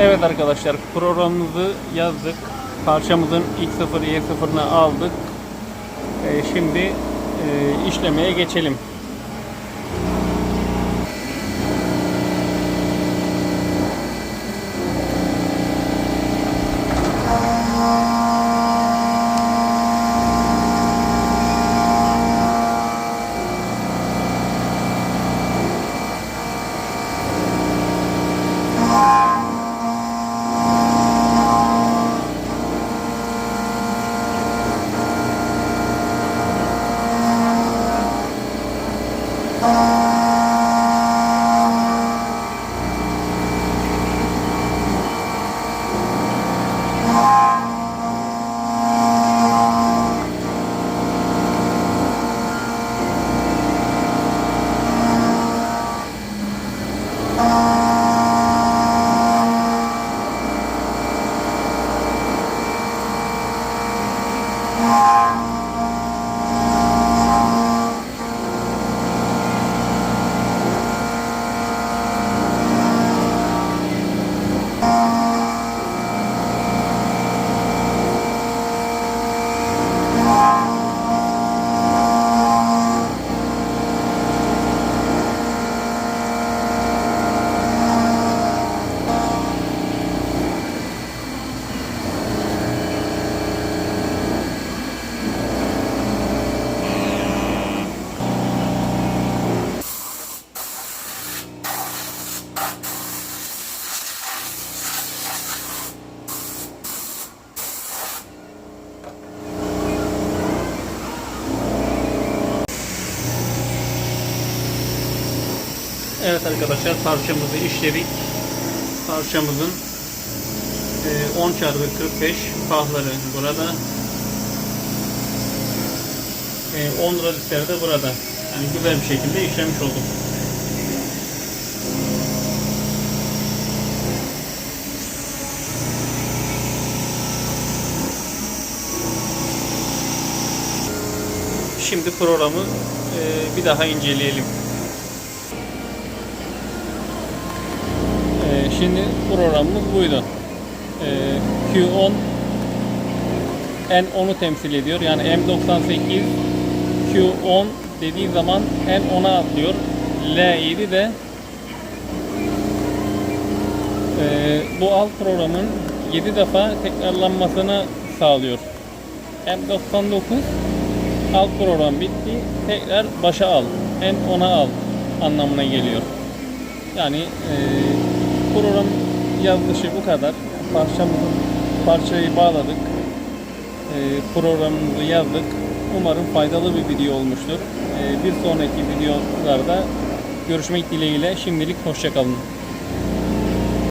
Evet arkadaşlar programımızı yazdık. Parçamızın X0 Y0'ını aldık. Ee, şimdi e, işlemeye geçelim. Evet arkadaşlar parçamızı işledik. Parçamızın e, 10 çarpı 45 pahları burada. E, 10 radikleri de burada. Yani güzel bir şekilde işlemiş olduk. Şimdi programı e, bir daha inceleyelim. Şimdi programımız buydu. Ee, Q10 N10'u temsil ediyor. Yani M98 Q10 dediği zaman N10'a atlıyor. L7 de ee, bu alt programın 7 defa tekrarlanmasını sağlıyor. M99 alt program bitti. Tekrar başa al. N10'a al anlamına geliyor. Yani e, program yazılışı bu kadar. Parçamızı parçayı bağladık. E, programımızı yazdık. Umarım faydalı bir video olmuştur. E, bir sonraki videolarda görüşmek dileğiyle şimdilik hoşçakalın.